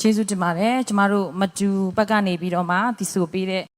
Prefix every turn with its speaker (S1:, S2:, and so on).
S1: ကျေးဇူးတင်ပါတယ်ကျမတို့မတူဘက်ကနေပြီးတော့မှဒီဆိုပေးတဲ့